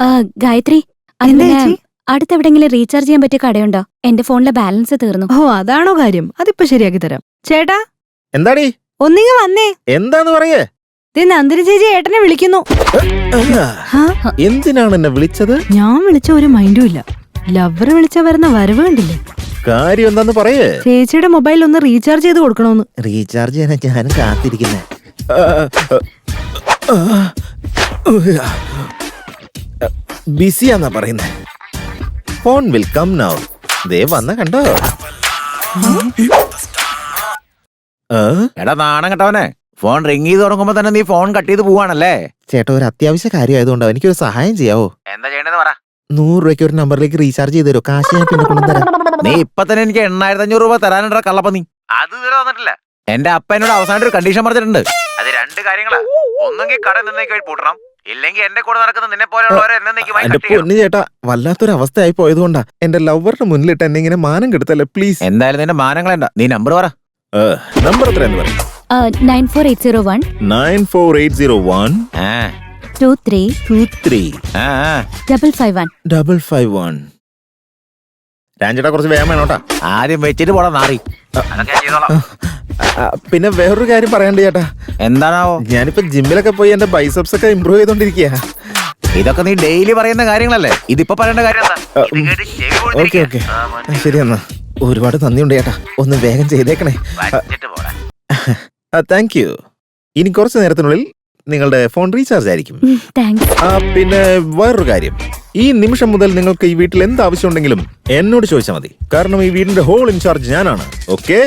ആ, ഗായത്രി അടുത്തെവിടെങ്കിലും റീചാർജ് ചെയ്യാൻ പറ്റിയ കടയുണ്ടോ എന്റെ ഫോണിലെ ബാലൻസ് തീർന്നു ഓ അതാണോ കാര്യം അതിപ്പോ ശരിയാക്കി തരാം ചേട്ടാ എന്താടി ഒന്നിങ്ങ വന്നേ എന്താന്ന് പറയേ ദേ നന്ദിനി ചേച്ചി ഏട്ടനെ വിളിക്കുന്നു എന്തിനാണ് എന്നെ വിളിച്ചത് ഞാൻ വിളിച്ച ഒരു മൈൻഡും ഇല്ല ലവർ വിളിച്ച വരുന്ന വരവ് കണ്ടില്ലേ കാര്യം എന്താന്ന് പറയേ ചേച്ചിയുടെ മൊബൈൽ ഒന്ന് റീചാർജ് ചെയ്ത് കൊടുക്കണോന്ന് റീചാർജ് ചെയ്യാൻ ഞാൻ കാത്തിരിക്കുന്നേ ബിസിയാന്നാ പറയുന്നത് ഫോൺ വിൽ കം നൗ ദേ വന്ന കണ്ടോ? എടാ നാണം കേട്ടവനെ. ഫോൺ റിങ് ചെയ്ത് തുടങ്ങുമ്പോ തന്നെ നീ ഫോൺ കട്ട് ചെയ്ത് പോവാണല്ലേ? ചേട്ടാ ഒരു അത്യാവശ്യ കാര്യമായതുകൊണ്ടോ. എനിക്കൊരു സഹായം ചെയ്യാവോ? എന്താ ചെയ്യണ്ടെന്ന് പറ. നൂറ് രൂപയ്ക്ക് ഒരു നമ്പറിലേക്ക് റീചാർജ് ചെയ്ത് തരുമോ കാശ് ഞാൻ പിന്നെ കൊണ്ടുതരാം നീ ഇപ്പൊ തന്നെ എനിക്ക് എണ്ണായിരത്തി അഞ്ഞൂറ് രൂപ തരാനുണ്ട കള്ളപ്പ നീ? അത് ഇതുവരെ തന്നിട്ടില്ല എന്റെ അപ്പ എന്നോട് അവസാനം ഒരു കണ്ടീഷൻ പറഞ്ഞിട്ടുണ്ട്. അത് രണ്ട് കാര്യങ്ങളാ. ഒന്നെങ്കിൽ കട നിന്നേക്ക് വഴി പൂട്ടണം. ഇല്ലെങ്കിൽ എന്റെ കൂടെ നടക്കുന്ന നിന്നെ പോലെയുള്ളവരെ എന്നെ എന്റെ പൊന്നു ചേട്ടാ വല്ലാത്തൊരു അവസ്ഥയായി പോയതുകൊണ്ടാ. എന്റെ ലവറിന്റെ മുന്നിലിട്ട് എന്നെ ഇങ്ങനെ മാനം കെടുത്തല്ലേ പ്ലീസ് എന്തായാലും നിന്റെ മാനങ്ങൾ നീ നമ്പർ പറ. നമ്പർ എത്ര എന്ന് പറയും nine four eight zero one nine four eight zero one ആ. ടു ത്രീ ടു ത്രീ ആ ആ. Double five one double five one രാഞ്ചേട്ടാ കുറച്ച് വേഗം വേണം കേട്ടോ. ആദ്യം വെച്ചിട്ട് പോടാ നാറി. പിന്നെ വേറൊരു കാര്യം പറയണ്ട ചേട്ടാ. എന്താണാവോ? ഞാനിപ്പോ ജിമ്മിലൊക്കെ പോയി എന്റെ ബൈസപ്സ് ഒക്കെ ഇമ്പ്രൂവ് ചെയ്തോണ്ടിരിക്കുക ഇതൊക്കെ നീ ഡെയിലി പറയുന്ന കാര്യങ്ങളല്ലേ? ഇതിപ്പോ പറയേണ്ട കാര്യം ഓക്കെ. ഓക്കെ. ശരി എന്നാ. ഒരുപാട് നന്ദിയുണ്ട് ചേട്ടാ. ഒന്ന് വേഗം ചെയ്തേക്കണേ. താങ്ക് യു ഇനി കുറച്ച് നേരത്തിനുള്ളിൽ നിങ്ങളുടെ ഫോൺ റീചാർജ് ആയിരിക്കും. പിന്നെ വേറൊരു കാര്യം. ഈ നിമിഷം മുതൽ നിങ്ങൾക്ക് ഈ വീട്ടിൽ എന്ത് ആവശ്യമുണ്ടെങ്കിലും എന്നോട് ചോദിച്ചാൽ മതി. കാരണം ഈ വീടിന്റെ ഹോൾ ഇൻചാർജ് ഞാനാണ്. ഓക്കെ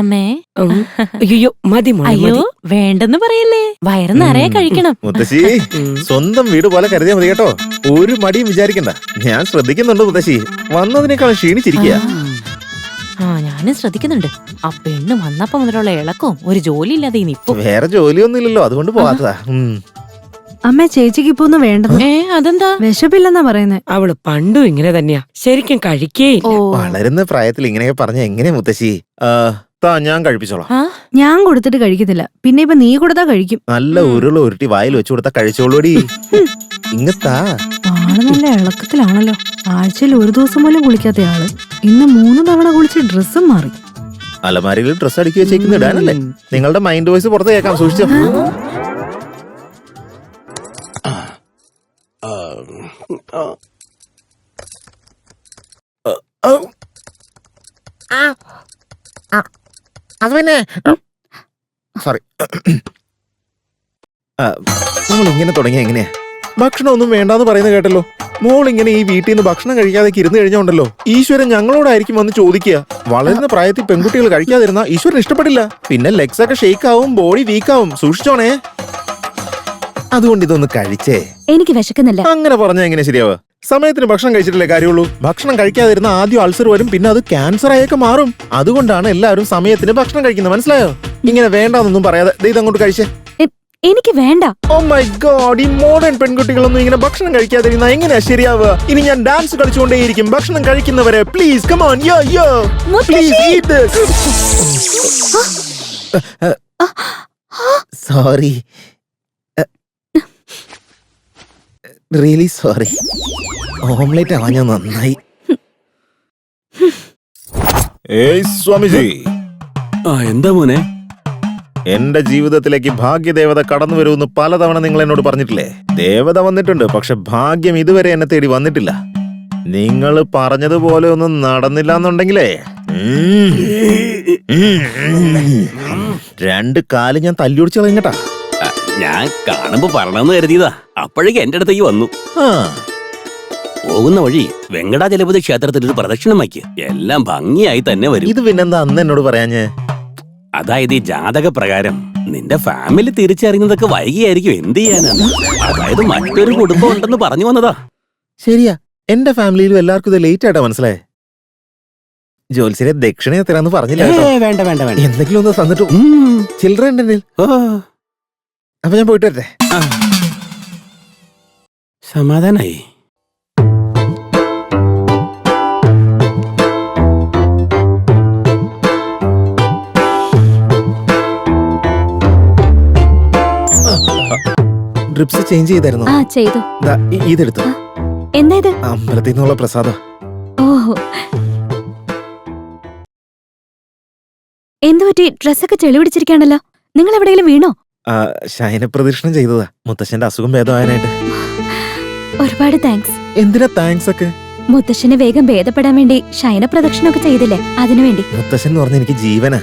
അമ്മേ. അയ്യോ മതി മോളെ, അയ്യോ വേണ്ടെന്ന് പറയല്ലേ? വയറ് നിറയെ കഴിക്കണം. മുത്തശ്ശി സ്വന്തം വീട് പോലെ കരുതിയാൽ മതി കേട്ടോ. ഒരു മടിയും വിചാരിക്കണ്ട. ഞാൻ ശ്രദ്ധിക്കുന്നുണ്ട് മുത്തശ്ശി. വന്നതിനേക്കാളും ക്ഷീണിച്ചിരിക്കുക ആ ഞാനും ശ്രദ്ധിക്കുന്നുണ്ട്. ആ പെണ്ണ് വന്നപ്പോ മുതലുള്ള ഇളക്കവും ഒരു ജോലി ഇല്ലാതെ ഇനി വേറെ ജോലിയൊന്നും ഇല്ലല്ലോ അതുകൊണ്ട് പോവാത്തതാ. അമ്മ ചേച്ചിക്ക് ഇപ്പൊ ഒന്നും വേണ്ടത് ഏ അതെന്താ? വിശപ്പില്ലെന്നാ പറയുന്നേ. അവൾ പണ്ടും ഇങ്ങനെ തന്നെയാ. ശരിക്കും കഴിക്കേ ഓ. വളരുന്ന പ്രായത്തിൽ ഇങ്ങനെയൊക്കെ പറഞ്ഞ എങ്ങനെ മുത്തശ്ശി? ആ, താ ഞാൻ കഴിപ്പിച്ചോളാം. ഞാൻ കൊടുത്തിട്ട് കഴിക്കത്തില്ല. പിന്നെ ഇപ്പൊ നീ കൊടുത്താ കഴിക്കും. നല്ല ഉരുള ഉരുട്ടി വായിൽ വെച്ചു കൊടുത്താ കഴിച്ചോളൂടി. ഇങ്ങത്താ. ആൾ നല്ല ഇളക്കത്തിലാണല്ലോ. ആഴ്ചയിൽ ഒരു ദിവസം പോലും കുളിക്കാത്ത ആൾ. ഇന്ന് മൂന്ന് തവണ കുളിച്ച് ഡ്രസ്സും മാറി. അലമാരിയിൽ ഡ്രസ് അടുക്കി വെച്ചേക്കുന്ന ഇടാനല്ലേ? നിങ്ങളുടെ മൈൻഡ് വോയിസ് പുറത്ത് കേൾക്കാം സൂക്ഷിച്ചോ. അത് പിന്നെ സോറി മോൾ ഇങ്ങനെ തുടങ്ങിയ എങ്ങനെയാ ഭക്ഷണം ഒന്നും വേണ്ടാന്ന് പറയുന്നത് കേട്ടല്ലോ മോൾ ഇങ്ങനെ ഈ വീട്ടിൽ നിന്ന് ഭക്ഷണം കഴിക്കാതെ ഇരുന്ന് കഴിഞ്ഞോണ്ടല്ലോ ഈശ്വരൻ ഞങ്ങളോടായിരിക്കും വന്ന് ചോദിക്കുക വളരുന്ന പ്രായത്തിൽ പെൺകുട്ടികൾ കഴിക്കാതിരുന്ന ഈശ്വരൻ ഇഷ്ടപ്പെട്ടില്ല പിന്നെ ലെഗ്സ് ഒക്കെ ഷേക്ക് ആവും ബോഡി വീക്കാവും സൂക്ഷിച്ചോണേ അതുകൊണ്ട് ഇതൊന്ന് കഴിച്ചേ. എനിക്ക് വിശക്കുന്നില്ല. അങ്ങനെ പറഞ്ഞാൽ എങ്ങനെ ശരിയാവുക? സമയത്തിന് ഭക്ഷണം കഴിച്ചിട്ടില്ലേ കാര്യമുള്ളൂ? ഭക്ഷണം കഴിക്കാതിരുന്ന ആദ്യം അൾസർ വരും പിന്നെ അത് ക്യാൻസർ ആയൊക്കെ മാറും. അതുകൊണ്ടാണ് എല്ലാവരും സമയത്തിന് ഭക്ഷണം കഴിക്കുന്നത് മനസ്സിലായോ? ഇങ്ങനെ വേണ്ടാന്നൊന്നും പറയാതെ ഇതങ്ങോട്ട് കഴിച്ചേ. എനിക്ക് വേണ്ട. ഓ മൈ ഗോഡ് ഈ മോഡേൺ പെൺകുട്ടികളൊന്നും ഇങ്ങനെ ഭക്ഷണം കഴിക്കാതിരുന്ന എങ്ങനെയാ ശരിയാവുക? ഇനി ഞാൻ ഡാൻസ് കളിച്ചുകൊണ്ടേയിരിക്കും ഭക്ഷണം കഴിക്കുന്നവരെ please come on yo yo please eat sorry really sorry omelette ആവാൻ ഞാൻ നന്നായി. ഏയ് സ്വാമിജി. ആ എന്താ മോനെ? എന്റെ ജീവിതത്തിലേക്ക് ഭാഗ്യദേവത കടന്നു വരുമെന്ന് പലതവണ നിങ്ങൾ എന്നോട് പറഞ്ഞിട്ടില്ലേ? ദേവത വന്നിട്ടുണ്ട് പക്ഷെ ഭാഗ്യം ഇതുവരെ എന്നെ തേടി വന്നിട്ടില്ല. നിങ്ങൾ പറഞ്ഞതുപോലെ ഒന്നും നടന്നില്ല എന്നുണ്ടെങ്കിലേ രണ്ട് കാൽ ഞാൻ തല്ലിയൊടിച്ചു കളഞ്ഞട്ടാ ഞാൻ കാണുമ്പോ പറഞ്ഞെന്ന് കരുതിയതാ. അപ്പോഴേക്ക് എന്റെ അടുത്തേക്ക് വന്നു. ആ. പോകുന്ന വഴി വെങ്കടാചലപതി ക്ഷേത്രത്തിൽ ഒരു പ്രദക്ഷിണം വയ്ക്ക്. എല്ലാം ഭംഗിയായി തന്നെ വരും. ഇത് പിന്നെന്താ അന്ന് എന്നോട് പറയാഞ്ഞേ? അതായത് ഈ ജാതക പ്രകാരം നിന്റെ ഫാമിലി തിരിച്ചറിയുന്നതൊക്കെ വൈകിയായിരിക്കും എന്ത് ചെയ്യാനാണ്? അതായത് മറ്റൊരു കുടുംബം ഉണ്ടെന്ന് പറഞ്ഞു വന്നതാ. ശരിയാ. എന്റെ ഫാമിലിയിലും എല്ലാവർക്കും ഇത് ലേറ്റ് ആയിട്ടാ മനസ്സിലായേ. ജോത്സ്യരെ ദക്ഷിണ എത്രയാന്ന് പറഞ്ഞില്ല കേട്ടോ. വേണ്ട വേണ്ട വേണ്ട. എന്തെങ്കിലും ഒന്ന് തന്നിട്ടു. ചിൽഡ്രൻ ഉണ്ടെങ്കിൽ. അപ്പൊ ഞാൻ പോയിട്ട് വരട്ടെ. സമാധാനായി. ഡ്രിപ്സ് ചേഞ്ച് ചെയ്തായിരുന്നു? ആ ചെയ്തു. ദാ, ഇതെടുത്തു. എന്താ ഇത്? അമ്പലത്തിൽ നിന്നുള്ള പ്രസാദം. ഓഹോ എന്തു പറ്റി? ഡ്രസ്സൊക്കെ ചെളി പിടിച്ചിരിക്കാണല്ലോ നിങ്ങൾ എവിടെയെങ്കിലും വീണോ? ആ, ശയന പ്രദക്ഷിണം ചെയ്തതാ. മുത്തശ്ശന്റെ അസുഖം ഭേദമാകാനായിട്ട് ഒരുപാട് താങ്ക്സ് എന്തിനാ താങ്ക്സ് ഒക്കെ? മുത്തശ്ശനെ വേഗം ഭേദപ്പെടാൻ വേണ്ടി ശയന പ്രദക്ഷിണമൊക്കെ ചെയ്തില്ലേ? അതിനു വേണ്ടി. മുത്തശ്ശൻ എന്ന് പറഞ്ഞ എനിക്ക് ജീവനാ.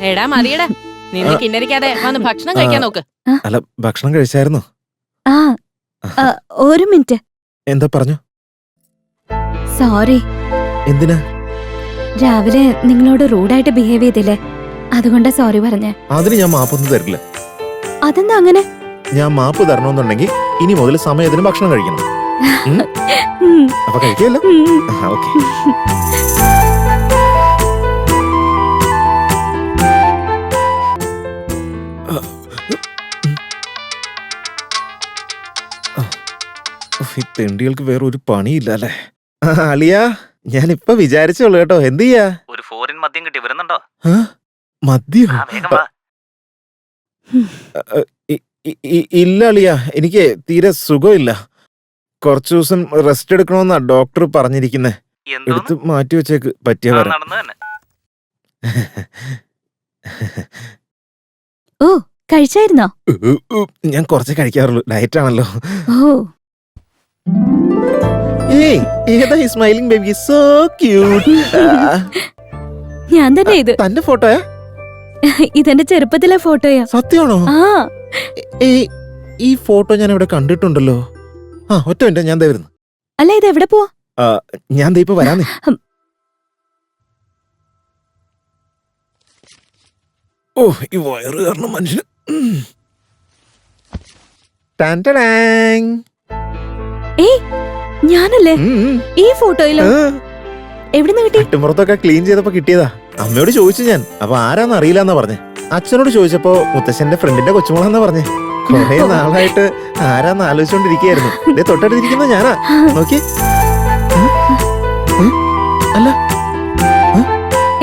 എടാ മതിയടാ. നിന്നെ കിണ്ണരിക്കാതെ വന്ന് ഭക്ഷണം കഴിക്കാൻ നോക്ക്. അല്ല ഭക്ഷണം കഴിച്ചായിരുന്നോ? ആ. ആ, ഒരു മിനിറ്റ്. എന്താ പറഞ്ഞു? സോറി എന്തിനാ? രാവിലെ നിങ്ങളോട് റൂഡായിട്ട് ബിഹേവ് ചെയ്തില്ലേ? അതുകൊണ്ടാ സോറി പറഞ്ഞേ. അതിന് ഞാൻ മാപ്പൊന്നും തരില്ല. അതെന്താ അങ്ങനെ? ഞാൻ മാപ്പ് തരണമെന്നുണ്ടെങ്കിൽ ഇനി മുതൽ സമയത്തിന് ഭക്ഷണം കഴിക്കണം. അപ്പൊ കഴിക്കല്ലോ. ഓക്കെ. ഈ തെണ്ടികൾക്ക് വേറെ ഒരു പണിയില്ല അല്ലേ അളിയ ഞാൻ ഇപ്പൊ വിചാരിച്ചോളൂ കേട്ടോ. എന്ത് ചെയ്യാ? ഒരു ഫോറിൻ മദ്യം കിട്ടി വരുന്നുണ്ടോ? മദ്യം? ഇല്ല അളിയ. എനിക്ക് തീരെ സുഖമില്ല. കുറച്ചു ദിവസം റെസ്റ്റ് എടുക്കണമെന്നാ ഡോക്ടർ പറഞ്ഞിരിക്കുന്നേ. എടുത്ത് മാറ്റി വെച്ചേക്ക്. പറ്റിയ വരാം. നടന്നു തന്നെ. ഓ കഴിച്ചായിരുന്നോ? ഞാൻ കുറച്ച് കഴിക്കാറുള്ളൂ. ഡയറ്റ് ആണല്ലോ. സ്മൈലിംഗ് ബേബി സോ ക്യൂട്ട് ഞാൻ തന്നെ ഇത് തന്റെ ഫോട്ടോയാ ഇതെന്റെ ചെറുപ്പത്തിലെ ഫോട്ടോയാ സത്യമാണോ? ആ. ഈ ഫോട്ടോ ഞാൻ ഇവിടെ കണ്ടിട്ടുണ്ടല്ലോ. ആ ഒറ്റ മിനിറ്റ് ഞാൻ ദേ വരുന്നു. അല്ല ഇത് എവിടെ പോവാ? ആ, ഞാൻ ദേ ഇപ്പൊ വരാന്നേ ഓ ഈ വയറ് കാരണം മനുഷ്യൻ. ഉം. ടാൻ ടടാങ്. ഏയ് ഞാനല്ലേ? ഉം, ഉം. ഈ ഫോട്ടോയിലോ? ആ, എവിടുന്ന് കിട്ടി? കട്ടുമ്പുറത്തൊക്കെ ക്ലീൻ ചെയ്തപ്പോ കിട്ടിയതാ. അമ്മയോട് ചോദിച്ചു ഞാൻ. അപ്പൊ ആരാന്ന് അറിയില്ല എന്നാ പറഞ്ഞേ. അച്ഛനോട് ചോദിച്ചപ്പോ മുത്തശ്ശന്റെ ഫ്രണ്ടിന്റെ കൊച്ചുമോളാന്നാ പറഞ്ഞേ. കൊറേ നാളായിട്ട് ആരാന്ന് ആലോചിച്ചോണ്ടിരിക്കുകയായിരുന്നു. ദേ തൊട്ടടുത്തിരിക്കുന്ന ഞാനാ. നോക്കി. അല്ല.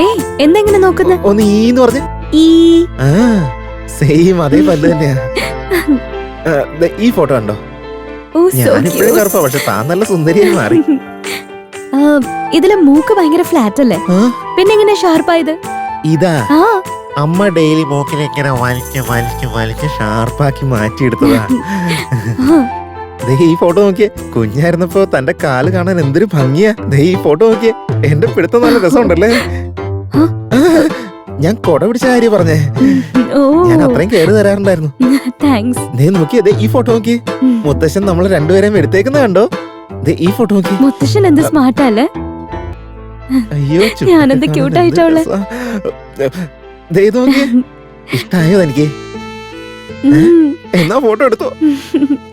ഏയ് എന്തെങ്ങനെ നോക്കുന്ന? ഒന്ന് ഈന്ന് പറഞ്ഞു. ഈ. ആ സെയിം അതേ പല്ല് തന്നെയാ. ആ, ദേ ഈ ഫോട്ടോ കണ്ടോ? ഓ സോ ഞാനിപ്പോഴും കറുപ്പാ പക്ഷെ താൻ നല്ല സുന്ദരിയായി മാറി. ഇതിലെ മൂക്ക് ഭയങ്കര ഫ്ലാറ്റ് അല്ലേ? ആ, പിന്നെ എങ്ങനെ ഷാർപ്പായത് ഇതാ. ആ. അമ്മ ഡെയിലി മോക്കിനെ ഇങ്ങനെ വലിച്ച് വലിച്ച് വലിച്ച് ഷാർപ്പാക്കി മാറ്റിയെടുത്തതാ. ദേ ഈ ഫോട്ടോ നോക്കിയേ. കുഞ്ഞായിരുന്നപ്പോ തന്റെ കാൽ കാണാൻ എന്തൊരു ഭംഗിയാ. ദേ ഈ ഫോട്ടോ നോക്കിയേ. എന്റെ പിടുത്തം നല്ല രസമുണ്ടല്ലേ? ഞാൻ കൊട പിടിച്ച കാര്യം പറഞ്ഞേ. ഞാൻ അത്രയും കേട് തരാറുണ്ടായിരുന്നു. ദേ നോക്കിയേ ദേ ഈ ഫോട്ടോ നോക്കിയേ. മുത്തശ്ശൻ നമ്മൾ രണ്ടുപേരെയും എടുത്തേക്കുന്ന കണ്ടോ? ദേ ഈ ഫോട്ടോ നോക്കി മുത്തശ്ശൻ എന്ത് സ്മാർട്ടാ അല്ലേ അയ്യോ ഞാനെന്ത് cute ഇഷ്ടായോ എനിക്ക് എന്നാ ഫോട്ടോ എടുത്തോ.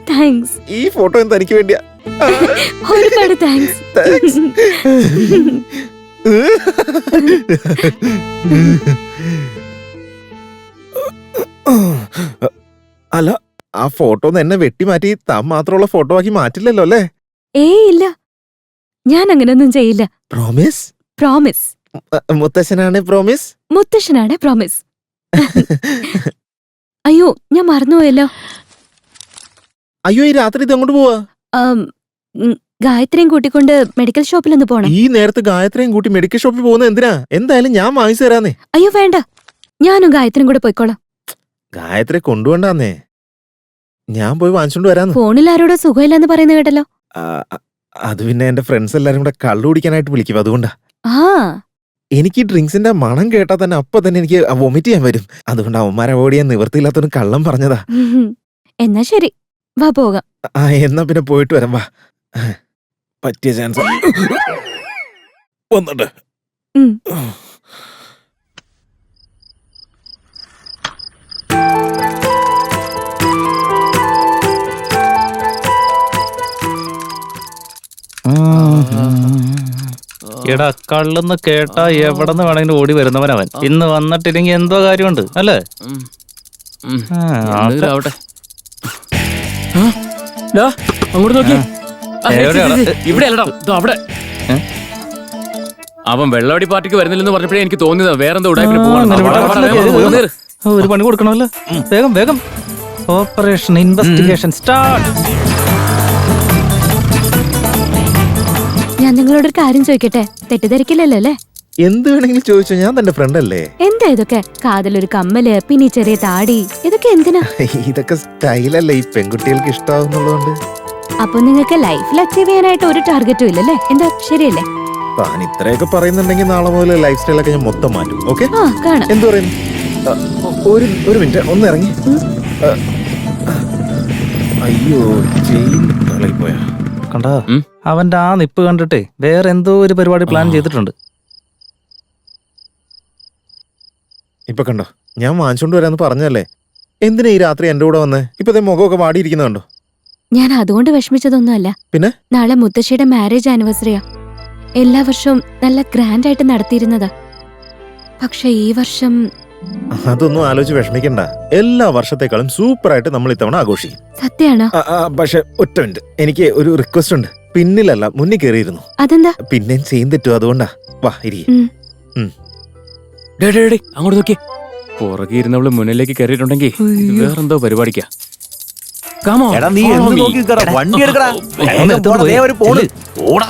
താങ്ക്സ് ഈ ഫോട്ടോ എന്താ തനിക്ക് വേണ്ടിയാ? ഒരുപാട് താങ്ക്സ്. അല്ല ആ ഫോട്ടോ എന്നെ വെട്ടി മാറ്റി താൻ മാത്രമുള്ള ഫോട്ടോ ആക്കി മാറ്റില്ലല്ലോ അല്ലേ? ഏയ് ഇല്ല. ഞാൻ അങ്ങനെ ഒന്നും ചെയ്യില്ല. പ്രോമിസ് പ്രോമിസ് മുത്തശ്ശനാണ് പ്രോമിസ് മുത്തശ്ശനാണ് പ്രോമിസ് അയ്യോ ഞാൻ മറന്നുപോയല്ലോ. അയ്യോ ഈ രാത്രി ഇത് അങ്ങോട്ട് പോവാ? ആം, ഉം, ഗായത്രിയും കൂട്ടിക്കൊണ്ട് മെഡിക്കൽ ഷോപ്പിൽ ഒന്ന് പോണം. ഈ നേരത്തെ ഗായത്രിയും കൂട്ടി മെഡിക്കൽ ഷോപ്പിൽ പോകുന്ന എന്തിനാ? എന്തായാലും ഞാൻ വാങ്ങിച്ചു തരാന്നേ. അയ്യോ വേണ്ട. ഞാനും ഗായത്രിയും കൂടെ പോയിക്കോളാം. ഗായത്രി കൊണ്ടുപോണ്ടാന്നേ ഞാൻ പോയി വാങ്ങിച്ചോണ്ട് വരാന്ന്. ഫോണിൽ ആരോടോ സുഖമില്ലെന്ന് പറയുന്നത് കേട്ടല്ലോ. ആ, അ- അത് പിന്നെ എന്റെ ഫ്രണ്ട്സ് എല്ലാരും കൂടെ കള്ളു കുടിക്കാനായിട്ട് വിളിക്കും അതുകൊണ്ടാ. ആ. എനിക്ക് ഈ ഡ്രിങ്ക്സിന്റെ മണം കേട്ടാൽ തന്നെ അപ്പൊ തന്നെ എനിക്ക് വൊമിറ്റ് ചെയ്യാൻ വരും. അതുകൊണ്ട് അവന്മാരെ ഓടിയ നിവൃത്തിയില്ലാത്തൊരു കള്ളം പറഞ്ഞതാ. എന്നാ ശരി. വാ പോകാം. ആ എന്നാ പിന്നെ പോയിട്ട് വരാം വാ. പറ്റിയ ചാൻസ് വന്നിട്ട്. എടാ കള്ളെന്ന് കേട്ടാ എവിടെന്ന് വേണമെങ്കിലും ഓടി വരുന്നവനവൻ. ഇന്ന് വന്നിട്ടില്ലെങ്കിൽ എന്തോ കാര്യമുണ്ട് അല്ലേ. അങ്ങോട്ട് നോക്കി? ഇവിടെ അവിടെ. അവൻ വെള്ളവടി പാർട്ടിക്ക് വരുന്നില്ലെന്ന് പറഞ്ഞപ്പോഴേ എനിക്ക് തോന്നിയത് വേറെന്തോ ഒരു പണി കൊടുക്കണമല്ലോ. വേഗം വേഗം. ഓപ്പറേഷൻ ഇൻവെസ്റ്റിഗേഷൻ സ്റ്റാർട്ട് ഞാൻ നിങ്ങളോടൊരു കാര്യം ചോദിക്കട്ടെ? തെറ്റിദ്ധരിക്കില്ലല്ലോ അല്ലേ? എന്ത് വേണമെങ്കിലും ചോദിച്ചു? ഞാൻ തന്റെ ഫ്രണ്ട് അല്ലേ എന്താ ഇതൊക്കെ? കാതിലൊരു കമ്മൽ പിന്നെ ഈ ചെറിയ താടി ഇതൊക്കെ എന്തിനാ? ഇതൊക്കെ സ്റ്റൈലല്ലേ ഈ പെൺകുട്ടികൾക്ക് ഇഷ്ടാവുന്നുള്ളതുകൊണ്ട്. അപ്പൊ നിങ്ങൾക്ക് ലൈഫിൽ അച്ചീവ് ചെയ്യാനായിട്ട് ഒരു ടാർഗറ്റും ഇല്ലല്ലേ? എന്താ ശരിയല്ലേ? താൻ ഇത്രയൊക്കെ പറയുന്നുണ്ടെങ്കിൽ നാളെ മുതൽ ലൈഫ് സ്റ്റൈലൊക്കെ ഞാൻ മൊത്തം മാറ്റും ഓക്കെ? ആ കാണാം. എന്തു പറയുന്നു ആ, ഒരു ഒരു മിനിറ്റ് ഒന്ന് ഇറങ്ങി. ആ, അയ്യോ ചെയിൻ പോയാ. കണ്ടോ? ഉം. അവന്റെ ആ നിപ്പ് കണ്ടിട്ടേ വേറെ എന്തോ ഒരു പരിപാടി പ്ലാൻ ചെയ്തിട്ടുണ്ട്. ഇപ്പൊ കണ്ടോ? ഞാൻ വാങ്ങിച്ചോണ്ട് വരാന്ന് പറഞ്ഞല്ലേ എന്തിനാ ഈ രാത്രി എന്റെ കൂടെ വന്നേ? ഇപ്പൊ ദേ വാടിയിരിക്കുന്ന കണ്ടോ? ഞാൻ അതുകൊണ്ട് വിഷമിച്ചതൊന്നുമല്ല. പിന്നെ? നാളെ മുത്തശ്ശിയുടെ മാരേജ് ആനിവേഴ്സറിയാ എല്ലാ വർഷവും നല്ല ഗ്രാൻഡ് ആയിട്ട് നടത്തിയിരുന്നതാ. പക്ഷെ ഈ വർഷം അതൊന്നും ആലോചിച്ച് വിഷമിക്കണ്ട. എല്ലാ വർഷത്തെക്കാളും സൂപ്പർ ആയിട്ട് നമ്മൾ ഇത്തവണ ആഘോഷിക്കും. സത്യാണോ? പക്ഷെ ഒറ്റ മിനിറ്റ് എനിക്ക് ഒരു റിക്വസ്റ്റ് ഉണ്ട്. പിന്നിലല്ല മുന്നിൽ കയറിയിരുന്നു അതെന്താ? പിന്നെ ചെയ്യും തെറ്റു അതുകൊണ്ടാ. വാ ഇരി ഡേ, ഡേ, ഡേ, അങ്ങോട്ട് നോക്കിയേ. പുറകെ ഇരുന്നവൾ മുന്നിലേക്ക് കയറിയിട്ടുണ്ടെങ്കിൽ ഇത് വേറെന്തോ പരിപാടിക്കാ. കാമോ എടാ നീ എന്ത് നോക്കി നിക്കടാ? വണ്ടി എടുക്കടാ. വേഗം പോടാ, ദേ പോണ് ഓടാ.